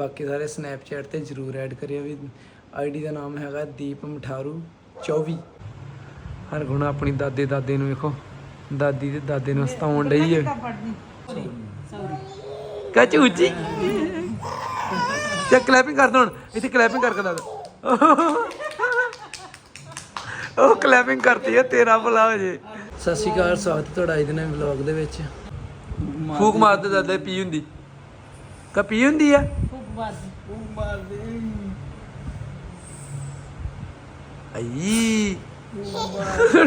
ਬਾਕੀ ਸਾਰੇ ਸਨੈਪਚੈਟ ਤੇ ਜਰੂਰ ਐਡ ਕਰਿਓ ਵੀ ਆਈਡੀ ਦਾ ਨਾਮ ਹੈਗਾ ਦੀਪ ਮਠਾਰੂ 24 ਹਰ ਗੁਣਾ ਆਪਣੀ ਦਾਦੇ ਦਾਦੇ ਨੂੰ ਵੇਖੋ। ਦਾਦੀ ਤੇ ਦਾਦੇ ਨੂੰ ਸਤਾਉਣ ਡਈ ਹੈ ਕਾ ਚੂਚੀ ਤੇ ਕਲੈਪਿੰਗ ਕਰ ਦੋ ਹੁਣ। ਇੱਥੇ ਕਲੈਪਿੰਗ ਕਰਕੇ ਦੱਸ। ਉਹ ਕਲੈਪਿੰਗ ਕਰਤੀ ਹੈ ਤੇਰਾ ਭਲਾ ਹੋ ਜੇ। ਸਤਿ ਸ਼੍ਰੀ ਅਕਾਲ, ਸਵਾਗਤ ਤੁਹਾਡਾ ਅੱਜ ਦੇ ਵਲੌਗ ਦੇ ਵਿੱਚ। ਫੂਕ ਮਾਰਦੇ ਦਾਦਾ, ਪੀ ਹੁੰਦੀ। ਕਾ ਪੀ ਹੁੰਦੀ ਆ? ਆਈ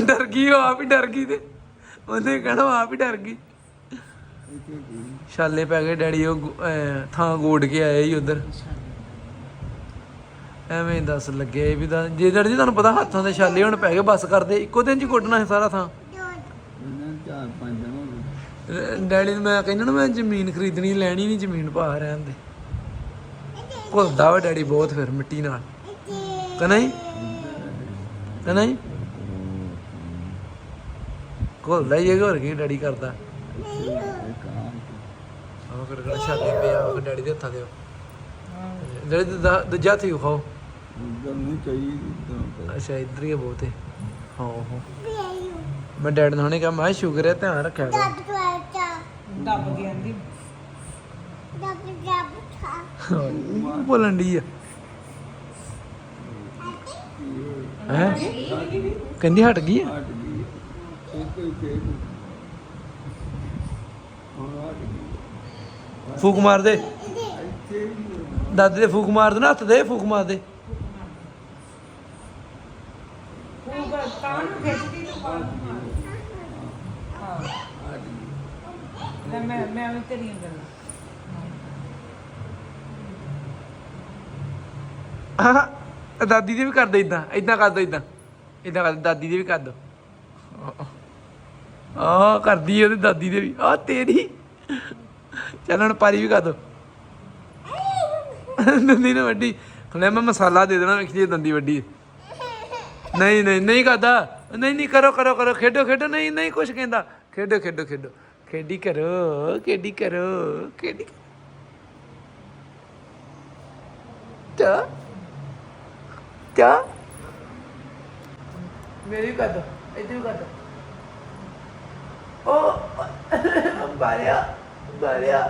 ਡਰ ਗਈ ਉਹ ਆਪ ਹੀ ਡਰ ਗਈ ਤੇ। ਉਹਨੇ ਕਹਿਣਾ ਉਹ ਆਪ ਹੀ ਡਰ ਗਈ। ਛਾਲੇ ਪੈ ਗਏ ਡੈਡੀ ਉਹ ਗੁ- ਅਹ ਥਾਂ ਗੋੜ ਕੇ ਆਏ ਹੀ ਉਧਰ। ਐਵੇਂ ਦੱਸ ਲੱਗੇ ਵੀ ਤਾਂ ਜੇ ਡੈਡੀ ਜੀ ਤੁਹਾਨੂੰ ਪਤਾ ਹੱਥਾਂ ਦੇ ਛਾਲੇ ਹੁਣ ਪੈ ਗਏ ਬਸ ਕਰਦੇ ਇੱਕੋ ਦਿਨ ਚ ਹੀ ਕੁੱਟਣਾ ਹੈ ਸਾਰਾ ਥਾਂ। ਚਾਰ ਪੰਜ ਦਿਨ ਹੋ ਗਏ। ਰ- ਡੈਡੀ ਨੂੰ ਮੈਂ ਕਹਿੰਦਾ ਨਾ ਮੈਂ ਜ਼ਮੀਨ ਖਰੀਦਣੀ ਲੈਣੀ ਨਹੀਂ ਜ਼ਮੀਨ ਪਾ ਰਹਿਣ ਦੇ। ਘੁਲਦਾ ਵਾ ਡੈਡੀ ਬਹੁਤ ਫਿਰ ਮਿੱਟੀ ਨਾਲ। ਕਹਨਾ ਹੀ ਕਹਨਾ ਹੀ ਘੁਲਦਾ ਹੀ ਹੈਗਾ ਹੋਰ ਕੀ ਡੈਡੀ ਕਰਦਾ। ਆਹ ਫਿਰ ਗੜਾ ਛਾਲੇ ਪਿਆ ਉਹ ਡੈਡੀ ਦੇ ਹੱਥਾਂ ਦੇ ਡੈਡੀ ਦੂਜਾ ਦੂਜਾ ਥੀ ਖਾਓ ਗਰਮੀ ਚਾਹੀਦੀ ਅੱਛਾ, ਇੱਧਰ ਹੀ ਆ ਹਾਂ। ਹਾਂ ਮੈਂ ਡੈਡ ਨੂੰ ਹੁਣੇ ਕਿਹਾ, ਮੈਂ ਕਿਹਾ ਸ਼ੂਗਰ ਹੈ, ਧਿਆਨ ਰੱਖਿਆ ਕਰ। ਦੱਬ ਗਿਆ ਦੀ ਬੋਲਣ ਦੀ ਆ। ਹੈ? ਕਹਿੰਦੀ ਹਟ ਗਈ ਆ? ਫੂਕ ਮਾਰ ਦੇ। ਇੱਥੇ ਦੇ ਫੂਕ ਮਾਰ ਦੇ ਨਾ, ਹੱਥ ਦੇ ਫੂਕ ਮਾਰ ਦੇ। ਮੈਂ ਮੈਂ ਤੇਰੀਆਂ ਗੱਲਾਂ ਆਹ, ਦਾਦੀ ਦੇ ਵੀ ਕਰ ਦੋ ਇਦਾਂ ਇਦਾਂ ਕਰ ਦੋ ਇਦਾਂ ਇਦਾਂ ਕਰ ਦਾਦੀ ਦੇ ਵੀ ਕਰ ਦੋ। ਆ ਕਰਦੀ ਆ ਦਾਦੀ ਦੇ ਵੀ। ਆ ਤੇਰੀ। ਚੱਲ ਹੁਣ ਪਾਰੀ ਵੀ ਕਰ ਦੋ। ਦੰਦੀ ਨਾ ਵੱਡੀ। ਹੁਣੇ ਮੈਂ ਮਸਾਲਾ ਦੇ ਦੇਣਾ ਵੇਖ ਜੀ ਦੰਦੀ ਵੱਡੀ। ਨਹੀਂ ਨਹੀਂ ਨਹੀਂ ਕਰਦਾ। ਨਹੀਂ ਨਹੀਂ ਕਰੋ ਕਰੋ ਕਰੋ। ਖੇਡੋ ਖੇਡੋ। ਨਹੀਂ ਨਹੀਂ ਕੁਛ ਕਹਿੰਦਾ। ਖੇਡੋ ਖੇਡੋ ਖੇਡੋ। ਖੇਡੀ ਕਰੋ ਖੇਡੀ ਕਰੋ ਖੇਡੀ ਚਾ ਚਾ ਮੇਰੀ ਵੀ ਕਰ ਦੋ ਕਰ ਦੋ। ਓ ਬਾਰਿਆ ਬਾਰਿਆ।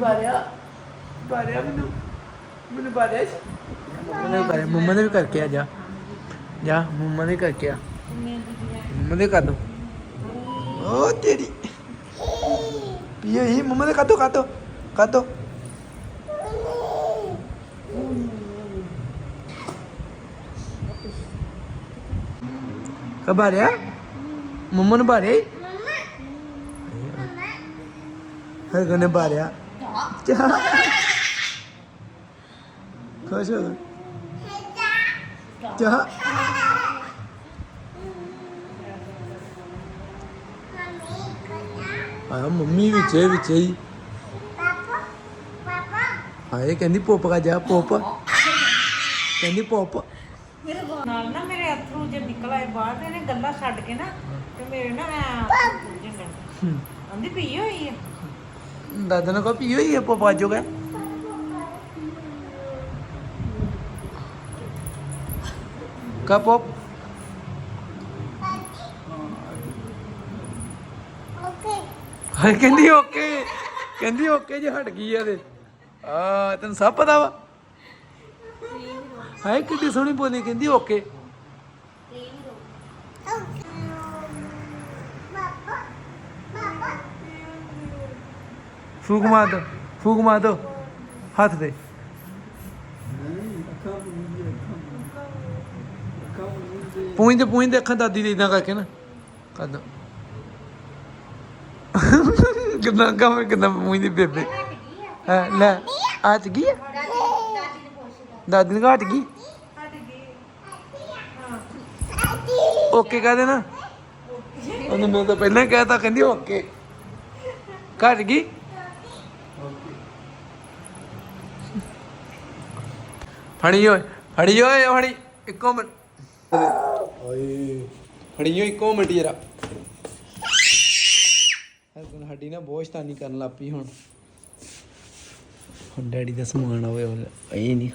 ਬਾਰਿਆ ਬਾਰਿਆ ਮੈਨੂੰ ਮੈਨੂੰ ਬਾਰਿਆ ਮੰਮਾ ਕਰਿਆ ਮੰਮਾ ਨੇ ਵੀ ਕਰਕੇ ਆ ਜਾ। ਜਾ ਮੰਮਾ ਨੇ ਕਰਕੇ ਆ। ਮੰਮਾ ਦੇ ਕਰ ਦੋ। ਓ ਤੇਰੀ। ਪੀਏ ਹੀ ਮੰਮਾ ਦੇ ਕਰ ਦੋ ਕਰ ਦੋ ਕਰ ਦੋ। ਕਬ ਆ ਰਿਹਾ ਮੰਮਾ ਨੂੰ ਬਾਰੇ ਹਰ ਗਨੇ ਬਾਰਿਆ ਚਾ ਖੁਸ਼ ਹੋ ਗਏ ਚਾ ਆ ਮੰਮੀ ਵਿੱਚੇ ਵਿੱਚੇ ਹੀ ਹਾਏ ਕਹਿੰਦੀ ਪੋਪ ਕਾ ਜਾ ਪੋਪ ਕਹਿੰਦੀ ਪੋਪ ਜੇ ਨਿਕਲ ਆਏ ਬਾਹਰ ਤੇ ਇਹਨੇ ਗੱਲਾਂ ਛੱਡ ਕੇ ਨਾ ਤੇ ਮੇਰੇ ਨਾ ਜਿੰਨ ਆਂਦੀ ਪਈ ਹੋਈ ਆ? ਦਾਦਾ ਨੇ ਕਹਾ ਪੀਓ ਹੀ ਪੋਪ ਆ ਜਾਓਗਾ ਕਾ ਪੋਪ ਹਾਏ ਕਹਿੰਦੀ ਓਕੇ। ਕਹਿੰਦੀ ਓਕੇ ਜੇ ਹਟ ਗਈ ਆ ਤੇ। ਆ ਤੈਨੂੰ ਸਭ ਪਤਾ ਵਾ। ਹਾਏ ਕਿੱਡੀ ਸੋਹਣੀ ਬੋਲੀ ਕਹਿੰਦੀ ਓਕੇ। ਫੂਕ ਮਾਰ ਦੋ, ਫੂਕ ਮਾਰ ਦੋ, ਹੱਥ ਤੇ ਨਹੀਂ ਦੇ, ਪੂੰਝ ਦੇ ਅੱਖਾਂ ਦਾਦੀ ਦੇ ਇਦਾਂ ਕਰਕੇ ਨਾ। ਕਰ ਕਿੰਨਾ ਕੰਮ ਕਿੰਨਾ ਪੂੰਝ ਦੀ ਬੇਬੇ? ਹੈ, ਲੈ, ਆ ਗਈ ਦਾਦੀ ਨੂੰ ਘਟ ਗਈ ਓਕੇ ਕਹਿ ਦੇਣਾ। ਉਹਨੇ ਮੈਨੂੰ ਤਾਂ ਪਹਿਲਾਂ ਹੀ ਕਹਿਤਾ, ਕਹਿੰਦੀ ਓਕੇ। ਘਟ ਗਈ ਫੜੀ ਓਏ ਫੜੀ ਓਏ ਫੜੀ ਇੱਕੋ ਮਿੰਟ। ਓਏ। ਫੜੀ ਓਏ ਇੱਕੋ ਮਿੰਟ ਜਰਾ। ਹਰ ਸਾਡੀ ਨਾ ਬਹੁਤ ਸ਼ਤਾਨੀ ਕਰਨ ਲੱਗ ਪਈ ਹੁਣ। ਹੁਣ ਡੈਡੀ ਦਾ ਸਮਾਨ ਆਵੇ ਇਹ ਨਹੀਂ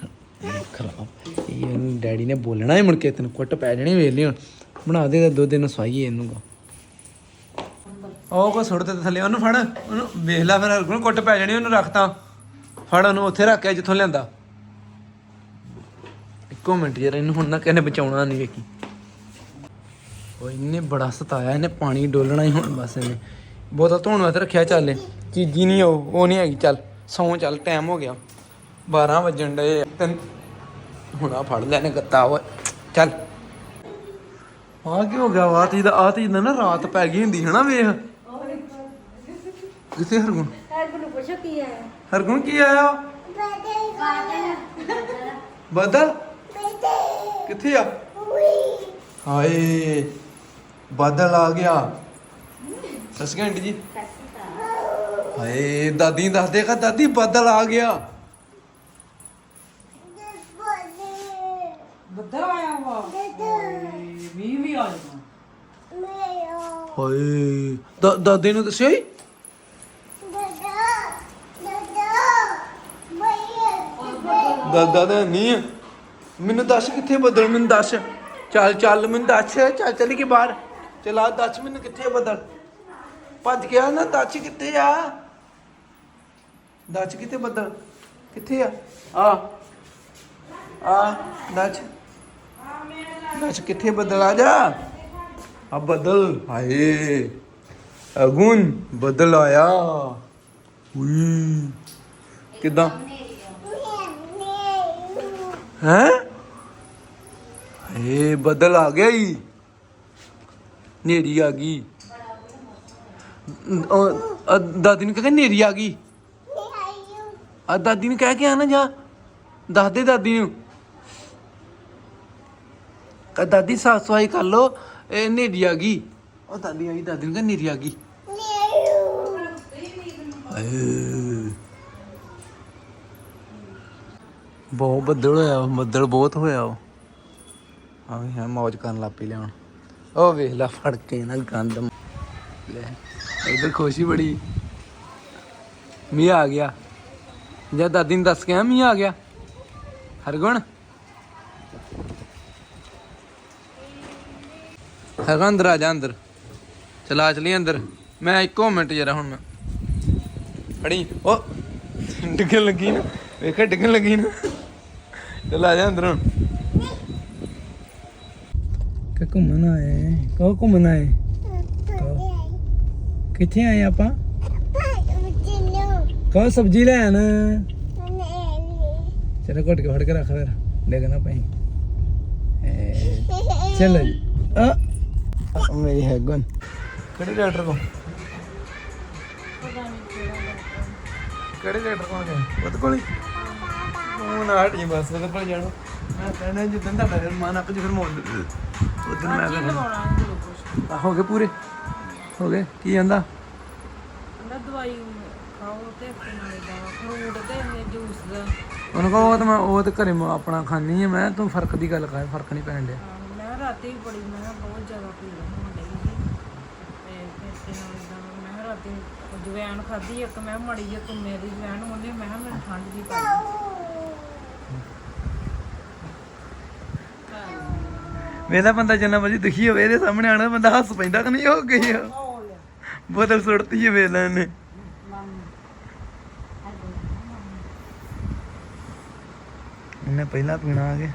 ਖਰਾਬ। ਇਹ ਇਹਨੂੰ ਡੈਡੀ ਨੇ ਬੋਲਣਾ ਹੀ ਮੁੜ ਕੇ ਤੈਨੂੰ ਕੁੱਟ ਪੈ ਜਾਣੀ ਵੇਲੀ ਹੁਣ। ਬਣਾ ਦੇ ਦੋ ਦਿਨ ਸਵਾਈਏ ਇਹਨੂੰ ਕੋ। ਉਹ ਕੋ ਸੁੱਟ ਤੇ ਥੱਲੇ ਉਹਨੂੰ ਫੜ। ਉਹਨੂੰ ਵੇਖ ਲੈ ਫਿਰ ਹਰਗੁਣ ਕੁੱਟ ਪੈ ਜਾਣੀ ਉਹਨੂੰ ਰੱਖਤਾ ਫੜ ਉਹਨੂੰ ਉੱਥੇ ਰੱਖ ਕੇ ਜਿੱਥੋਂ ਲਿਆਂਦਾ। ਇੱਕੋ ਮਿੰਟ ਯਾਰ ਇਹਨੂੰ ਹੁਣ ਨਾ ਕਿਹਨੇ ਬਚਾਉਣਾ ਨਹੀਂ ਵੇਖੀ। ਉਹ ਇਹਨੇ ਬੜਾ ਸਤਾਇਆ ਇਹਨੇ ਪਾਣੀ ਡੋਲਣਾ ਹੀ ਹੁਣ ਬਸ ਇਹਨੇ। ਬੋਤਲ ਧੋਣ ਵਾਸਤੇ ਰੱਖਿਆ ਚੱਲ ਚੀਜੀ ਨਹੀਂ ਉਹ ਉਹ ਨਹੀਂ ਹੈਗੀ ਚੱਲ ਸੌਂ ਚੱਲ ਟਾਈਮ ਹੋ ਗਿਆ। 12 ਵਜਣ ਡਏ। ਤੈਨੂੰ ਹੁਣ ਆ ਫੜ ਲੈਨੇ ਗੱਤਾ ਓਏ। ਚੱਲ। ਆ ਕੀ ਹੋ ਗਿਆ ਵਾ ਤੀ ਦਾ ਆ ਤੀ ਦਾ ਨਾ ਰਾਤ ਪੈ ਗਈ ਹੁੰਦੀ ਹੈ ਨਾ ਵੇਖ। ਕਿੱਥੇ ਹਰਗੁਣ? ਹਰਗੁਣ ਪੁੱਛੋ ਕੀ ਹੈ ਹਰਗੁਣ ਕੀ ਆਇਆ? ਬਦਲ? ਕਿੱਥੇ ਆ? ਹਾਏ ਬਾਦਲ ਆ ਗਿਆ। ਅਕਾਲ ਆਂਟੀ ਜੀ। ਹਾਏ ਦਾਦੀ ਦੱਸ ਦੇ ਕਾ ਦਾਦੀ ਬਾਦਲ ਆ ਗਿਆ। ਬੱਦਲ ਆਇਆ ਵਾ? ਮੀਂਹ ਵੀ ਆ ਜਾਣਾ। ਹਾਏ ਦਾ- ਦਾਦੀ ਨੂੰ ਦੱਸਿਆ ਹੀ ਦਾਦਾ ਦਾ ਨਹੀਂ ਹੈ। ਮੈਨੂੰ ਦੱਸ ਕਿੱਥੇ ਬਦਲ ਮੈਨੂੰ ਦੱਸ। ਚੱਲ ਚੱਲ ਮੈਨੂੰ ਦੱਸ। ਚੱਲ ਚੱਲ ਕੇ ਬਾਹਰ। ਚਲਾ ਦੱਸ ਮੈਨੂੰ ਕਿੱਥੇ ਬਦਲ। ਭੱਜ ਗਿਆ ਨਾ ਦੱਸ ਕਿੱਥੇ ਆ? ਦੱਸ ਕਿੱਥੇ ਬਦਲ? ਕਿੱਥੇ ਆ? ਆ। ਆ ਦੱਸ। ਦੱਸ ਕਿੱਥੇ ਬਦਲ ਆ ਜਾ। ਆ ਬਦਲ ਹਾਏ। ਅਗੁਨ ਬਦਲ ਆਇਆ। ਉਈ। ਕਿਦਾਂ? ਹੈ? ਏ ਬਦਲ ਆ ਗਿਆ ਈ। ਨੇਰੀ ਆ ਗਈ। ਉਹ, ਅ, ਦਾਦੀ ਨੂੰ ਕਹਿੰਦਾ ਨੇਰੀ ਆ ਗਈ। ਆ ਦਾਦੀ ਨੂੰ ਕਹਿ ਕੇ ਆ ਨਾ ਜਾ। ਦੱਸ ਦੇ ਦਾਦੀ ਨੂੰ। ਕਹ ਦਾਦੀ ਸਾਫ਼ ਸਫ਼ਾਈ ਕਰ ਲੋ ਇਹ ਨੇਰੀ ਆ ਗਈ। ਉਹ ਦਾਦੀ ਆਈ ਦਾਦੀ ਨੂੰ ਕਹਿੰਦਾ ਨੇਰੀ ਆ ਗਈ। ਹਾਏ ਬਹੁਤ ਬੱਦਲ ਹੋਇਆ ਬੱਦਲ ਬਹੁਤ ਹੋਇਆ ਉਹ। ਹਾਂ ਵੀ ਹੈ ਮौज ਕਰਨ ਲੱਗ ਪਈ ਲਿਆਉਣ। ਉਹ ਵੇਖ ਲੈ, ਫੜ ਕੇ ਨਾ ਗੰਦ ਲੈ, ਇਧਰ ਖੁਸ਼ੀ ਬੜੀ। ਮੀਂਹ ਆ ਗਿਆ। ਜਾਂ ਦਾਦੀ ਨੂੰ ਦੱਸ ਕੇ ਆ ਮੀਂਹ ਆ ਗਿਆ। ਹਰਗੁਣ। ਹਰਗੁਣ, ਅੰਦਰ ਆ ਜਾ, ਅੰਦਰ। ਚਲਾ, ਚਲੀ ਅੰਦਰ। ਮੈਂ ਇੱਕੋ ਮਿੰਟ ਜਰਾ ਹੁਣ ਮੈਂ ਫੜੀ ਉਹ ਡਿੱਗਣ ਲੱਗੀ ਨਾ। ਵੇਖਿਆ, ਡਿੱਗਣ ਲੱਗੀ ਨਾ। ਚਲ ਆ ਜਾ ਅੰਦਰ ਹੁਣ। ਕਿ ਘੁੰਮਣ ਆਏ ਕੋ ਘੁੰਮਣ ਆਏ? ਕਿੱਥੇ ਆਏ ਆਪਾਂ? ਕੋ ਸਬਜ਼ੀ ਲੈਣ ਚਲੋ ਘੁੱਟ ਕੇ ਫੜ ਕੇ ਰੱਖ ਫਿਰ। ਡਿੱਗਣਾ ਪਈ। ਚੱਲ ਜੀ। ਆ। ਮੇਰੀ ਹੈ ਗਨ ਕਿਹੜੇ ਡਾਕਟਰ ਕੋ ਕਿਹੜੇ ਡਾਕਟਰ ਕੋਲ ਗਏ? ਉਹਦੇ ਕੋਲ ਹੀ? ਉਹ ਨਾ ਹਟੀ ਬਸ ਉਹਦੇ ਕੋਲ ਜਾਣਾ। ਮੈਂ ਕਹਿੰਦਾ ਜਿੱਦਾਂ ਤੁਹਾਡਾ ਮਨ ਜੀ ਫਿਰ ਮੋੜ ਉਦੋਂ ਮੈਂ ਕਹਿੰਦਾ ਹੋ ਗਏ ਪੂਰੇ? ਹੋ ਗਏ? ਕੀ ਜਾਂਦਾ ਕਹਿੰਦਾ ਦਵਾਈ ਖਾਓ ਤੇ ਨਾਲ ਦਾ ਫਰੂਟ ਤੇ ਇਹ ਜੂਸ ਦਾ। ਉਹਨੂੰ ਕਹੋ ਉਹ ਤਾਂ ਮੈਂ ਉਹ ਤੇ ਘਰੇ ਮੈਂ ਆਪਣਾ ਖਾਣੀ ਹੈ ਮੈਂ ਤੂੰ ਫ਼ਰਕ ਦੀ ਗੱਲ ਕਰ ਫ਼ਰਕ ਨਹੀਂ ਪੈਣ ਡਿਆ। ਹਾਂ, ਮੈਂ ਰਾਤੀ ਵੀ ਬੜੀ ਮੈਂ ਕਿਹਾ ਬਹੁਤ ਜ਼ਿਆਦਾ ਪੀੜ ਹੋਣ ਡਈ ਸੀ। ਤੇ ਫਿਰ ਤੇ ਨਾਲ ਦਾ ਮੈਂ ਕਿਹਾ ਰਾਤੀ ਜਵੈਣ ਖਾਧੀ ਇੱਕ ਮੈਂ ਕਿਹਾ ਮਾੜੀ ਜਿਹੀ ਕੁੰਮੇ ਦੀ ਜਵੈਣ ਉਹਨੇ ਮੈਂ ਕਿਹਾ ਮੈਨੂੰ ਠੰਡ ਦੀ ਪੈ ਗਈ ਵੇਲਾ ਬੰਦਾ ਜਿੰਨਾ ਮਰਜ਼ੀ ਦੁਖੀ ਹੋਵੇ, ਇਹਦੇ ਸਾਹਮਣੇ ਆਣਾ ਬੰਦਾ ਹੱਸ ਪੈਂਦਾ ਕਿ ਨਹੀਂ ਹੋ ਗਈ ਆ। ਬੋਤਲ ਸੁੱਟਤੀ ਹੈ ਵੇਲਾ ਨੇ ਇਹਨੇ। ਪਹਿਲਾਂ ਪੀਣਾ ਆ ਕੇ।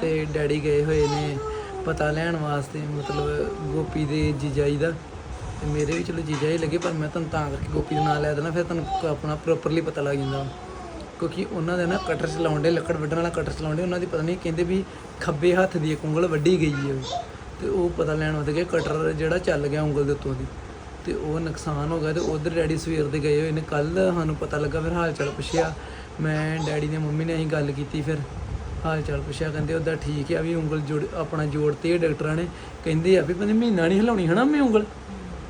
ਤੇ ਡੈਡੀ ਗਏ ਹੋਏ ਨੇ ਪਤਾ ਲੈਣ ਵਾਸਤੇ, ਮਤਲਬ ਗੋਪੀ ਦੇ ਜੀਜਾਈ ਦਾ। ਤੇ ਮੇਰੇ ਵੀ ਚਲੋ ਜੀਜਾ ਹੀ ਲੱਗੇ, ਪਰ ਮੈਂ ਤੁਹਾਨੂੰ ਤਾਂ ਕਰਕੇ ਗੋਪੀ ਦਾ ਨਾਮ ਲੈ ਦੇਣਾ, ਫਿਰ ਤੁਹਾਨੂੰ ਆਪਣਾ ਪ੍ਰੋਪਰਲੀ ਪਤਾ ਲੱਗ ਜਾਂਦਾ। ਕਿਉਂਕਿ ਉਹਨਾਂ ਦੇ ਨਾ ਕਟਰ ਚਲਾਉਂਦੇ ਲੱਕੜ ਵੱਢਣ ਵਾਲਾ ਕਟਰ ਚਲਾਉਂਦੇ ਉਹਨਾਂ ਦੀ ਪਤਾ ਨਹੀਂ ਕਹਿੰਦੇ ਵੀ ਖੱਬੇ ਹੱਥ ਦੀ ਇੱਕ ਉਂਗਲ ਵੱਢੀ ਗਈ ਹੈ ਉਹ। ਤੇ ਉਹ ਪਤਾ ਲੈਣ ਉਹਦੇ ਗਏ ਕਟਰ ਜਿਹੜਾ ਚੱਲ ਗਿਆ ਉਂਗਲ ਦੇ ਉੱਤੋਂ ਦੀ। ਤੇ ਉਹ ਨੁਕਸਾਨ ਹੋ ਗਿਆ ਤੇ ਉਧਰ ਡੈਡੀ ਸਵੇਰ ਦੇ ਗਏ ਹੋਏ ਨੇ। ਕੱਲ ਸਾਨੂੰ ਪਤਾ ਲੱਗਾ ਫਿਰ ਹਾਲ ਚਾਲ ਪੁੱਛਿਆ। ਮੈਂ ਡੈਡੀ ਨੇ ਮੰਮੀ ਨੇ ਅਸੀਂ ਗੱਲ ਕੀਤੀ ਫਿਰ। ਹਾਲ ਚਾਲ ਪੁੱਛਿਆ, ਕਹਿੰਦੇ ਉਹਦਾ ਠੀਕ ਆ ਵੀ ਉਂਗਲ ਜੋੜ, ਆਪਣਾ ਜੋੜ 'ਤੇ ਡਾਕਟਰਾਂ ਨੇ। ਕਹਿੰਦੇ ਆ ਵੀ ਪਤਾ ਮਹੀਨਾ ਨਹੀਂ ਹਿਲਾਉਣੀ ਹਨਾ ਮੈਂ ਉਂਗਲ।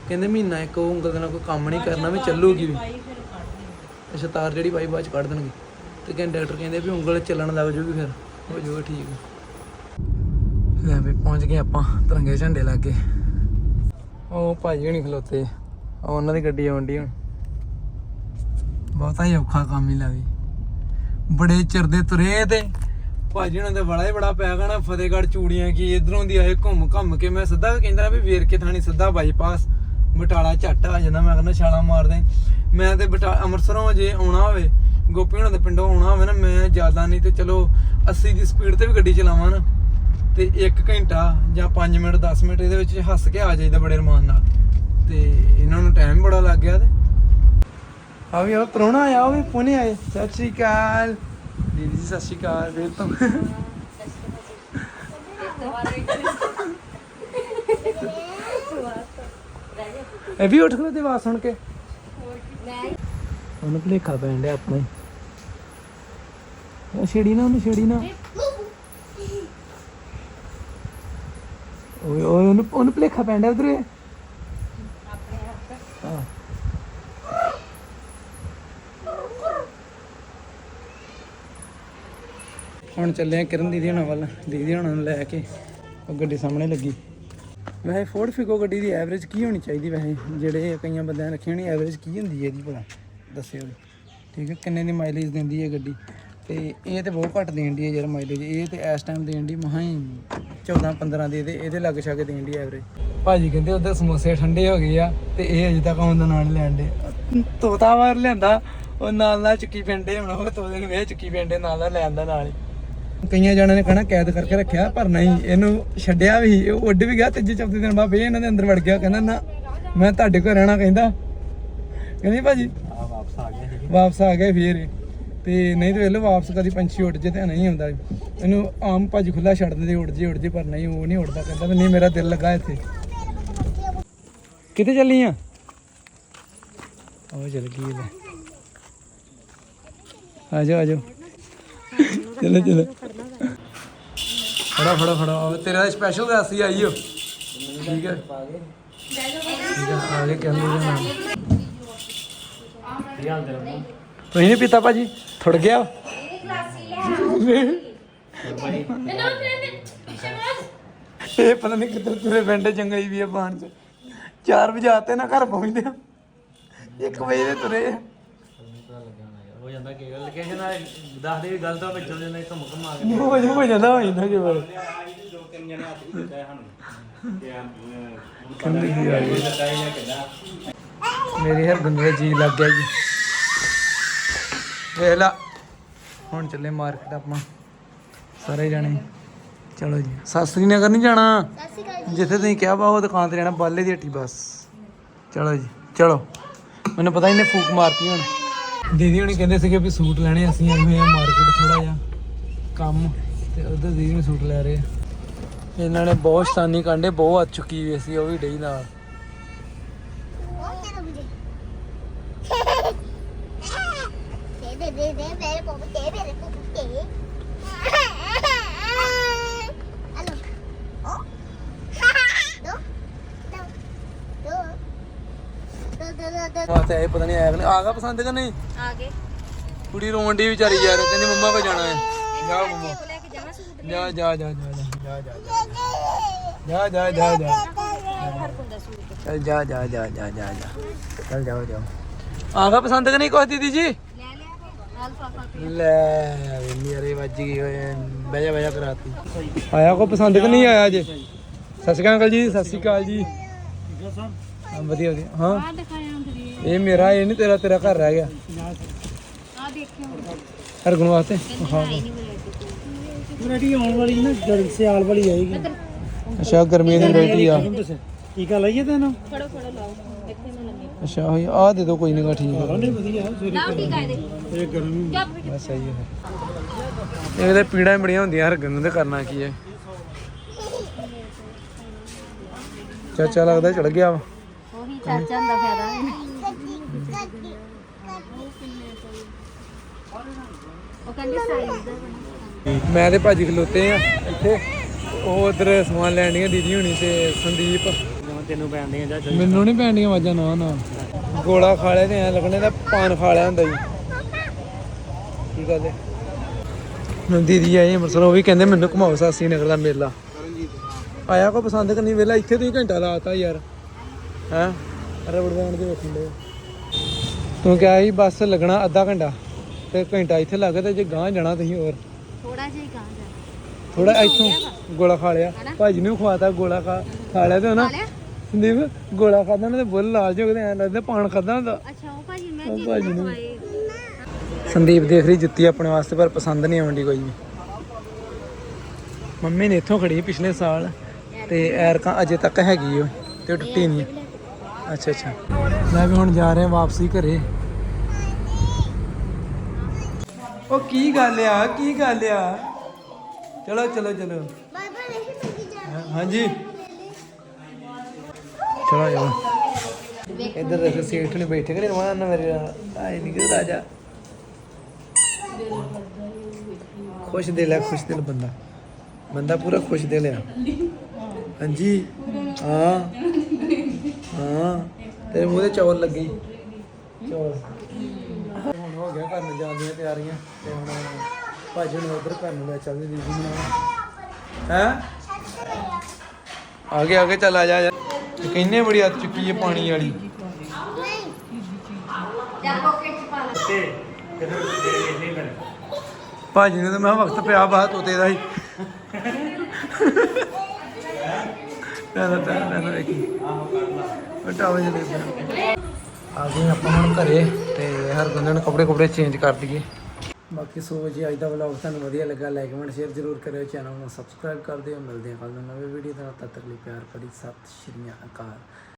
ਕਹਿੰਦੇ ਮਹੀਨਾ ਇੱਕ ਉਹ ਉਂਗਲ ਦੇ ਨਾਲ ਕੋਈ ਕੰਮ ਨਹੀਂ ਕਰਨਾ, ਵੀ ਚੱਲੂਗੀ ਵੀ। ਅੱਛਾ ਤਾਰ ਜਿਹੜੀ ਪਾਈ ਬਾਅਦ ਚ ਕੱਢ ਦੇਣਗੇ। ਤੇ ਕਹਿੰਦੇ ਡਾਕਟਰ ਕਹਿੰਦੇ ਵੀ ਉਂਗਲ ਚੱਲਣ ਲੱਗ ਜੂਗੀ ਫਿਰ। ਹੋ ਜਾਊਗਾ ਠੀਕ ਲੈ ਵੀ ਪਹੁੰਚ ਗਏ ਆਪਾਂ ਤਿਰੰਗੇ ਝੰਡੇ ਲੱਗੇ। ਉਹ ਭਾਈ ਹੁਣੀ ਖਲੋਤੇ। ਆ ਉਹਨਾਂ ਦੀ ਗੱਡੀ ਆਉਂਦੀ ਹੁਣ। ਬਹੁਤਾ ਹੀ ਔਖਾ ਕੰਮ ਹੀ ਲਾਵੀ ਬੜੇ ਚਿਰ ਦੇ ਤੁਰੇ ਤੇ। ਭਾਜੀ ਉਹਨਾਂ ਦਾ ਬੜਾ ਹੀ ਬੜਾ ਪੈ ਗਿਆ ਨਾ, ਫਤਿਹਗੜ੍ਹ ਚੂੜੀਆਂ ਕੀ ਇਧਰੋਂ ਦੀ ਆਏ ਘੁੰਮ ਘੁੰਮ ਕੇ। ਮੈਂ ਸਿੱਧਾ ਕਹਿੰਦਾ ਵੀ ਵੇਰ ਕੇ ਥਾਣੀ ਸਿੱਧਾ ਬਾਈਪਾਸ। ਬਟਾਲਾ ਝੱਟ ਆ ਜਾਂਦਾ। ਮੈਂ ਕਹਿੰਦਾ ਛਾਲਾ ਮਾਰਦਾ। ਮੈਂ ਤੇ ਬਟਾ ਅੰਮ੍ਰਿਤਸਰੋਂ ਜੇ ਆਉਣਾ ਹੋਵੇ ਗੋਪੀ ਉਹਨਾਂ ਦੇ ਪਿੰਡੋਂ ਆਉਣਾ ਹੋਵੇ ਨਾ ਮੈਂ ਜ਼ਿਆਦਾ ਨਹੀਂ ਤੇ ਚਲੋ 80 ਦੀ ਸਪੀਡ ਤੇ ਵੀ ਗੱਡੀ ਚਲਾਵਾਂ ਨਾ ਤੇ 1 ਘੰਟਾ ਜਾਂ 5 ਮਿੰਟ 10 ਮਿੰਟ ਇਹਦੇ ਵਿੱਚ ਹੱਸ ਕੇ ਆ ਜਾਈਦਾ ਬੜੇ ਰਮਾਨ ਨਾਲ। ਤੇ ਇਹਨਾਂ ਨੂੰ ਟਾਈਮ ਬੜਾ ਲੱਗ ਗਿਆ ਤੇ। ਆ ਵੀ ਉਹ ਪ੍ਰਾਹੁਣਾ ਆਇਆ ਉਹ ਵੀ ਪੁਣੇ ਆਏ। ਸਤਿ ਸ਼੍ਰੀ ਅਕਾਲ। ਦੀਦੀ ਜੀ ਸਤਿ ਸ਼੍ਰੀ ਅਕਾਲ ਫਿਰ ਤੋਂ। ਇਹ ਵੀ ਉੱਠ ਖਲੋ ਤੇ ਆਵਾਜ਼ ਸੁਣ ਕੇ। ਉਹਨੂੰ ਭਲੇਖਾ ਪੈਣ ਡਿਆ ਆਪਣਾ ਹੀ। ਉਹ ਛੇੜੀ ਨਾ, ਉਹਨੂੰ ਛੇੜੀ ਨਾ। ਓਏ ਓਏ, ਉਹਨੂੰ ਉਹਨੂੰ ਭਲੇਖਾ ਪੈਣ ਡਿਆ ਉਧਰ। ਹਾਂ। ਹੁਣ ਚੱਲੇ ਆ ਕਿਰਨ ਦੀਦੀ ਹੁਣਾਂ ਵੱਲ। ਦੀਦੀ ਹੁਣਾਂ ਨੂੰ ਲੈ ਕੇ। ਉਹ ਗੱਡੀ ਸਾਹਮਣੇ ਲੱਗੀ। ਵੈਸੇ ਫੋਰਡ ਫਿਗੋ ਗੱਡੀ ਦੀ ਐਵਰੇਜ ਕੀ ਹੋਣੀ ਚਾਹੀਦੀ ਵੈਸੇ? ਜਿਹੜੇ ਕਈਆਂ ਬੰਦਿਆਂ ਨੇ ਰੱਖੀ ਹੋਣੀ ਐਵਰੇਜ ਕੀ ਹੁੰਦੀ ਹੈ ਇਹਦੀ ਭਲਾ? ਦੱਸਿਓ ਠੀਕ ਹੈ, ਕਿੰਨੇ ਦੀ ਮਾਈਲੇਜ ਦਿੰਦੀ ਹੈ ਗੱਡੀ? ਤੇ ਇਹ ਤੇ ਬਹੁਤ ਘੱਟ ਦੇਣ ਦੀ ਹੈ ਯਾਰ ਮਾਈਲੇਜ ਇਹ ਤੇ ਇਸ ਟਾਈਮ ਦੇਣ ਦੀ ਮਹਾਂ ਹੀ 14 15 ਦੇ ਇਹਦੇ ਇਹਦੇ ਲੱਗ ਛਾ ਕੇ ਦੇਣ ਦੀ ਐਵਰੇਜ ਭਾਜੀ ਕਹਿੰਦੇ ਉਧਰ ਸਮੋਸੇ ਠੰਡੇ ਹੋ ਗਏ ਆ ਤੇ ਇਹ ਅਜੇ ਤੱਕ ਆਉਣ ਦਾ ਨਾਂ ਨਹੀਂ ਲੈਣ ਦੇ। ਤੋਤਾ ਵਾਰ ਲਿਆਂਦਾ, ਉਹ ਨਾਲ ਨਾਲ ਚੁੱਕੀ ਪਿੰਡੇ ਹੁਣ, ਉਹ ਤੋਤੇ ਨੂੰ ਵੇ ਚੁੱਕੀ ਪਿੰਡੇ ਨਾਲ ਨਾਲ ਲੈਣ ਦਾ ਨਾਲ ਹੀ। ਕਈਆਂ ਜਣਾਂ ਨੇ ਕਹਣਾ ਕੈਦ ਕਰਕੇ ਰੱਖਿਆ ਪਰ ਨਹੀਂ ਇਹਨੂੰ ਛੱਡਿਆ ਵੀ ਇਹ ਉੱਡ ਵੀ ਗਿਆ ਤੀਜੇ ਚੌਥੇ ਦਿਨ ਬਾਅਦ ਫੇਰ ਇਹਨਾਂ ਦੇ ਅੰਦਰ ਵੜ ਗਿਆ ਕਹਿੰਦਾ ਨਾ ਮੈਂ ਤੁਹਾਡੇ ਕੋਲ ਰਹਿਣਾ ਕਹਿੰਦਾ। ਕਹਿੰਦੀ ਭਾਜੀ ਵਾਪਸ ਆ ਵਾਪਸ ਆ ਗਏ ਫੇਰ। ਤੇ ਨਹੀਂ ਤੇ ਵੇਲੋ ਵਾਪਸ ਕਦੀ ਪੰਛੀ ਉੱਡ ਜੇ ਤੇ ਨਹੀਂ ਆਉਂਦਾ। ਇਹਨੂੰ ਆਮ ਭਾਜੀ ਖੁੱਲਾ ਛੱਡ ਦਿੰਦੇ ਉੱਡ ਜੇ ਉੱਡ ਜੇ ਪਰ ਨਹੀਂ ਉਹ ਨਹੀਂ ਉੱਡਦਾ ਕਹਿੰਦਾ ਨਹੀਂ ਮੇਰਾ ਦਿਲ ਲੱਗਾ ਇੱਥੇ। ਕਿੱਥੇ ਚੱਲੀ ਆ? ਉਹ ਚੱਲ ਗਈ ਲੈ। ਆ ਆ ਜਾਓ। ਚਲੋ ਚਲੋ। ਫੜਾ, ਫੜੋ ਫੜੋ। ਤੇਰਾ ਸਪੈਸ਼ਲ ਰਾਸੀ ਆਈ ਓ। ਠੀਕ ਹੈ। ਠੀਕ ਹੈ ਆ ਗਏ ਕਹਿੰਦੇ ਜੀ ਨਾਮ ਤੁਸੀਂ ਨਹੀਂ ਪੀਤਾ ਭਾਜੀ? ਥੁੜ ਗਿਆ? ਇਹ ਪਤਾ ਨਹੀਂ ਕਿੱਧਰ ਤੁਰੇ ਪਿੰਡ ਚੰਗਾਈ ਵੀ ਆ ਬਾਣ ਚ। 4 ਵਜੇ ਆਤੇ ਨਾ ਘਰ ਪਹੁੰਚਦੇ ਆ। 1 ਵਜੇ ਦੇ ਤੁਰੇ ਆ। ਹੋ ਜਾਂਦਾ ਕਿ ਲੋਕੇਸ਼ਨ ਨਾਲ ਦੱਸ ਦੇ ਵੀ ਗੱਲ ਤਾਂ ਵਿੱਚੋਂ ਜਨੇ ਘੁੰਮ ਘੁੰਮ ਆ ਕੇ। ਹੋ ਜਾ ਹੋ ਜਾਂਦਾ ਹੋ ਜਾਂਦਾ ਕਿ ਬਾਰ ਦੋ ਤਿੰਨ ਜਣੇ ਹੱਥ ਹੀ ਦਿੱਤਾ ਸਾਨੂੰ ਕਿ ਆ ਕੰਦੀ ਦੀ ਆ ਗਈ ਲੱਗਾ ਹੀ ਨਾ ਕਿੱਦਾਂ ਮੇਰੀ ਹਰ ਗੰਦੇ ਜੀ ਲੱਗ ਗਿਆ ਜੀ। ਵੇਖ ਲਾ। ਹੁਣ ਚੱਲੇ ਮਾਰਕੀਟ ਆਪਾਂ ਸਾਰੇ ਜਾਣੇ। ਚਲੋ ਜੀ। ਸਾਸਰੀ ਨਗਰ ਨਹੀਂ ਜਾਣਾ? ਜਿੱਥੇ ਤੁਸੀਂ ਕਿਹਾ ਵਾ ਉਹ ਦੁਕਾਨ ਤੇ ਜਾਣਾ ਬਾਲੇ ਦੀ ਹੱਟੀ ਬਸ। ਚਲੋ ਜੀ ਚਲੋ। ਮੈਨੂੰ ਪਤਾ ਇਹਨੇ ਫੂਕ ਮਾਰਤੀ ਹੁਣ। ਦੀਦੀ ਹੁਣੀ ਕਹਿੰਦੇ ਸੀਗੇ ਵੀ ਸੂਟ ਲੈਣੇ, ਅਸੀਂ ਐਵੇਂ ਆ ਮਾਰਕੀਟ ਥੋੜਾ ਜਿਹਾ ਕੰਮ, ਤੇ ਉਧਰ ਦੀਦੀ ਨੂੰ ਸੂਟ ਲੈ ਰਹੇ ਇਹਨਾਂ ਨੇ ਬਹੁਤ ਸ਼ਤਾਨੀ ਕਾਂਡੇ, ਬਹੁਤ ਆ ਚੁੱਕੀ ਹੋਈ ਸੀ, ਉਹ ਵੀ ਡਈ ਨਾਲ। ਵਾਸਤੇ ਆਏ ਪਤਾ ਨਹੀਂ ਆਇਆ ਕਿ ਨਹੀਂ ਆਗਾ ਪਸੰਦ ਕਿ ਨਹੀਂ ਆ ਗਏ ਕੁੜੀ ਰੋਣ ਦੀ ਵਿਚਾਰੀ ਯਾਰ ਕਹਿੰਦੀ ਮੰਮਾ ਕੋ ਜਾਣਾ ਹੈ ਜਾ ਮੰਮਾ ਲੈ ਕੇ ਜਾਵਾਂ ਸੂਟ ਜਾ ਜਾ ਜਾ ਜਾ ਜਾ ਜਾ ਜਾ ਜਾ ਜਾ ਚੱਲ ਜਾ ਜਾ ਜਾ ਜਾ ਜਾ ਜਾ ਚੱਲ ਜਾਓ ਜਾਓ ਆਗਾ ਪਸੰਦ ਕਿ ਨਹੀਂ ਕੁਛ ਦੀਦੀ ਜੀ ਲੈ ਮੇਰੇ ਵੱਜ ਗਈ ਓਏ ਬਹਿ ਜਾ ਬਹਿ ਜਾ ਕਰਾਤੀ ਆਇਆ ਕੋ ਪਸੰਦ ਕਿ ਨਹੀਂ ਆਇਆ ਜੇ ਸਤਿ ਸ਼੍ਰੀ ਅਕਾਲ ਜੀ ਸਤਿ ਸ਼੍ਰੀ ਅਕਾਲ ਜੀ ਵਧੀਆ ਵਧੀਆ ਹਾਂ ਆ ਦਿਖਾਇਆ ਅੰਦਰੀ ਇਹ ਮੇਰਾ ਇਹ ਨਹੀਂ ਤੇਰਾ ਤੇਰਾ ਘਰ ਰਹਿ ਗਿਆ। ਆ ਦੇਖਿਓ ਹਰਗੁਣ ਵਾਸਤੇ? ਹਾਂ। ਵੈਰਾਈਟੀ ਆਉਣ ਵਾਲੀ ਨਾ ਗਰ ਸਿਆਲ ਵਾਲੀ ਆਏਗੀ। ਅੱਛਾ ਗਰਮੀ ਦੀ ਵੈਰਾਈਟੀ ਆ। ਟੀਕਾ ਲਾਈਏ ਤੈਨੂੰ? ਫੜੋ ਫੜੋ ਲਾਓ। ਦੇਖੋ ਇਹਨੂੰ ਲੰਮੀ ਅੱਛਾ ਹੋਈ ਆ ਦੇ ਦੋ ਕੋਈ ਨਹੀਂ ਗਾ ਠੀਕ ਆ ਨਹੀਂ ਵਧੀਆ ਲਾਓ ਇਹਦੇ ਇਹ ਗਰਮੀ। ਬਸ ਸਹੀ ਹੈ। ਫਿਰ ਇਹਦੇ ਪੀੜਾਂ ਹੀ ਬੜੀਆਂ ਹੁੰਦੀਆਂ ਹਰਗਨ ਨੂੰ ਤੇ ਕਰਨਾ ਕੀ ਹੈ। ਚਾਚਾ ਲੱਗਦਾ ਚੜ ਗਿਆ ਵਾ। ਉਹੀ ਚਾਚਾ ਦਾ ਫਾਇਦਾ। ਉਹ ਕਹਿੰਦੇ ਸਾਈਜ਼ ਦਾ ਮੈਂ ਤੇ ਭਾਜੀ ਖਲੋਤੇ ਆ ਇੱਥੇ। ਉਹ ਉਧਰ ਸਮਾਨ ਲੈਣ ਦੀਆਂ ਦੀਦੀ ਹੁਣੀ ਤੇ ਸੰਦੀਪ। ਤੈਨੂੰ ਪੈਂਦੀਆਂ ਜਾਂ ਮੈਨੂੰ ਨਹੀਂ ਪੈਣੀਆਂ ਆਵਾਜ਼ਾਂ ਨਾ ਨਾ। ਗੋਲਾ ਖਾ ਲਿਆ ਤੇ ਐ ਲੱਗਣੇ ਦਾ ਪਾਨ ਖਾ ਲਿਆ ਹੁੰਦਾ ਜੀ। ਕੀ ਗੱਲ ਹੈ? ਹੁਣ ਦੀਦੀ ਆਏ ਅੰਮ੍ਰਿਤਸਰ ਉਹ ਵੀ ਕਹਿੰਦੇ ਮੈਨੂੰ ਘੁਮਾਓ ਸਾਸੀ ਨਗਰ ਦਾ ਮੇਲਾ। ਆਇਆ ਕੋ ਪਸੰਦ ਕਰਨੀ ਵੇਲਾ ਇੱਥੇ ਤੁਸੀਂ ਘੰਟਾ ਲਾਤਾ ਯਾਰ। ਹੈ? ਰਬੜ ਬੈਂਡ ਦੇ ਵੇਖਣ ਦੇ ਤੂੰ ਕਿਹਾ ਸੀ ਬੱਸ ਲੱਗਣਾ ਅੱਧਾ ਘੰਟਾ। ਤੇ ਘੰਟਾ ਇੱਥੇ ਲੱਗ ਤੇ ਜੇ ਗਾਂ ਜਾਣਾ ਤੁਸੀਂ ਹੋਰ? ਥੋੜਾ ਜਿਹਾ ਹੀ ਗਾਂ ਜਾ ਥੋੜਾ ਇੱਥੋਂ ਗੋਲਾ ਖਾ ਲਿਆ। ਭਾਜੀ ਨੂੰ ਖਵਾਤਾ ਗੋਲਾ ਖਾ ਖਾ ਲਿਆ ਤੇ ਉਹਨਾਂ ਸੰਦੀਪ ਗੋਲਾ ਖਾਦਾ ਨਾ ਤੇ ਬੁੱਲ ਲਾਲ ਜਿਹੇ ਹੋ ਗਏ ਐਂ ਲੱਗਦਾ ਪਾਣ ਖਾਦਾ ਹੁੰਦਾ। ਅੱਛਾ ਉਹ ਭਾਜੀ ਮੈਂ ਭਾਜੀ ਨੂੰ ਸੰਦੀਪ ਦੇਖ ਰਹੀ ਜੁੱਤੀ ਆਪਣੇ ਵਾਸਤੇ ਪਰ ਪਸੰਦ ਨਹੀਂ ਆਉਂਦੀ ਕੋਈ ਵੀ। ਮੰਮੀ ਨੇ ਇੱਥੋਂ ਖੜੀ ਪਿਛਲੇ ਸਾਲ ਤੇ ਐਰਕਾਂ ਅਜੇ ਤੱਕ ਹੈਗੀ ਉਹ ਤੇ ਟੁੱਟੀ ਨਹੀਂ। ਅੱਛਾ ਅੱਛਾ। ਮੈਂ ਵੀ ਹੁਣ ਜਾ ਰਿਹਾ ਵਾਪਸੀ ਘਰੇ। ਉਹ ਕੀ ਗੱਲ ਆ ਕੀ ਗੱਲ ਆ? ਚਲੋ ਚਲੋ ਚਲੋ। ਬਾਬਾ ਨਹੀਂ ਤੁਸੀਂ ਜਾ ਹਾਂ- ਹਾਂਜੀ। ਚਲੋ ਚਲੋ। ਇੱਧਰ ਦੇਖੋ ਸੀਟ ਨਹੀਂ ਬੈਠੇ ਕਰੇ ਰਵਾਨ ਨਾ ਮੇਰੇ ਆਏ ਨਹੀਂ ਕਿ ਰਾਜਾ ਖੁਸ਼ ਦਿਲ ਹੈ ਖੁਸ਼ ਦਿਲ ਬੰਦਾ। ਬੰਦਾ ਪੂਰਾ ਖੁਸ਼ ਦਿਲ ਆ। ਹਾਂਜੀ। ਹਾਂ। ਹਾਂ। ਤੇਰੇ ਮੂੰਹ ਤੇ ਚੌਲ ਲੱਗੇ। ਚੌਲ। ਘਰ ਨੂੰ ਜਾਣ ਦੀਆਂ ਤਿਆਰੀਆਂ ਤੇ ਹੁਣ ਭਾਜੀ ਨੂੰ ਉਧਰ ਘਰ ਨੂੰ ਲੈ ਚੱਲਦੇ ਦੀਦੀ ਨੂੰ ਹੈ? ਆਗੇ ਆਗੇ ਚੱਲ ਆ ਜਾ ਯਾਰ ਕਿੰਨੇ ਬੜੀ ਹੱਥ ਚੁੱਕੀ ਹੈ ਪਾਣੀ ਵਾਲੀ। ਭਾਜੀ ਨੇ ਤਾਂ ਮੈਂ ਵਕਤ ਪਿਆ ਬਾਤ ਤੋਤੇ ਦਾ ਹੀ। ਪਹਿਲਾਂ ਤਾਂ ਪਹਿਲਾਂ ਦੇਖੀ ਬਟਾ ਵਜੇ ਦੇ ਆ ਗਏ ਆਪਾਂ ਹੁਣ ਘਰੇ ਤੇ ਹਰ ਬੰਦੇ ਨੂੰ ਕੱਪੜੇ ਕੁਪੜੇ ਚੇਂਜ ਕਰ ਦਈਏ। ਬਾਕੀ ਸੋ ਜੀ ਅੱਜ ਦਾ ਵਲੌਗ ਤੁਹਾਨੂੰ ਵਧੀਆ ਲੱਗਾ ਲਾਈਕ ਕਮੈਂਟ ਸ਼ੇਅਰ ਜ਼ਰੂਰ ਕਰਿਓ ਚੈਨਲ ਨੂੰ ਸਬਸਕ੍ਰਾਈਬ ਕਰ ਦਿਓ। ਮਿਲਦੇ ਹਾਂ ਕੱਲ ਨੂੰ ਨਵੇਂ ਵੀਡੀਓ ਦੇ ਨਾਲ, ਤਦ ਤੱਕ ਲਈ ਪਿਆਰ ਭਰੀ ਸਤਿ ਸ਼੍ਰੀ ਅਕਾਲ।